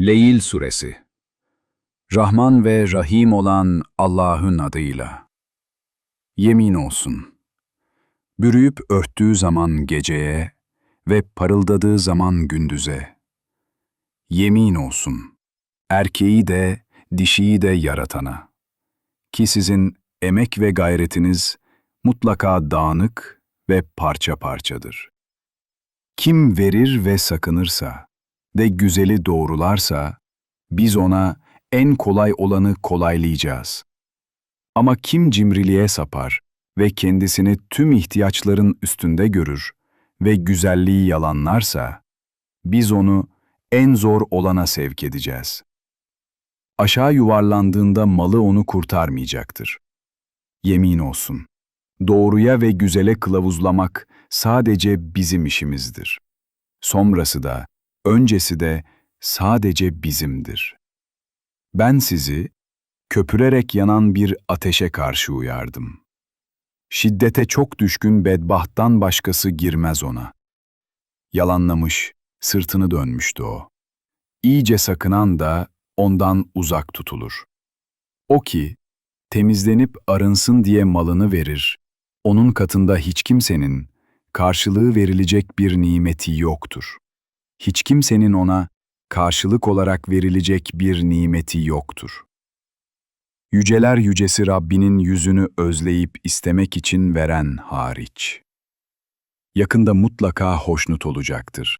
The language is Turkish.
Leyl Suresi Rahman ve Rahim olan Allah'ın adıyla. Yemin olsun. Bürüyüp örttüğü zaman geceye ve parıldadığı zaman gündüze. Yemin olsun. Erkeği de, dişiyi de yaratana. Ki sizin emek ve gayretiniz mutlaka dağınık ve parça parçadır. Kim verir ve sakınırsa, de güzeli doğrularsa, biz ona en kolay olanı kolaylayacağız. Ama kim cimriliğe sapar ve kendisini tüm ihtiyaçların üstünde görür ve güzelliği yalanlarsa, biz onu en zor olana sevk edeceğiz. Aşağı yuvarlandığında malı onu kurtarmayacaktır. Yemin olsun, doğruya ve güzele kılavuzlamak sadece bizim işimizdir. Sonrası da, öncesi de sadece bizimdir. Ben sizi köpürerek yanan bir ateşe karşı uyardım. Şiddete çok düşkün bedbahttan başkası girmez ona. Yalanlamış, sırtını dönmüştü o. İyice sakınan da ondan uzak tutulur. O ki, temizlenip arınsın diye malını verir, onun katında hiç kimsenin karşılığı verilecek bir nimeti yoktur hiç kimsenin ona karşılık olarak verilecek bir nimeti yoktur. Yüceler yücesi Rabbinin yüzünü özleyip istemek için veren hariç. Yakında mutlaka hoşnut olacaktır.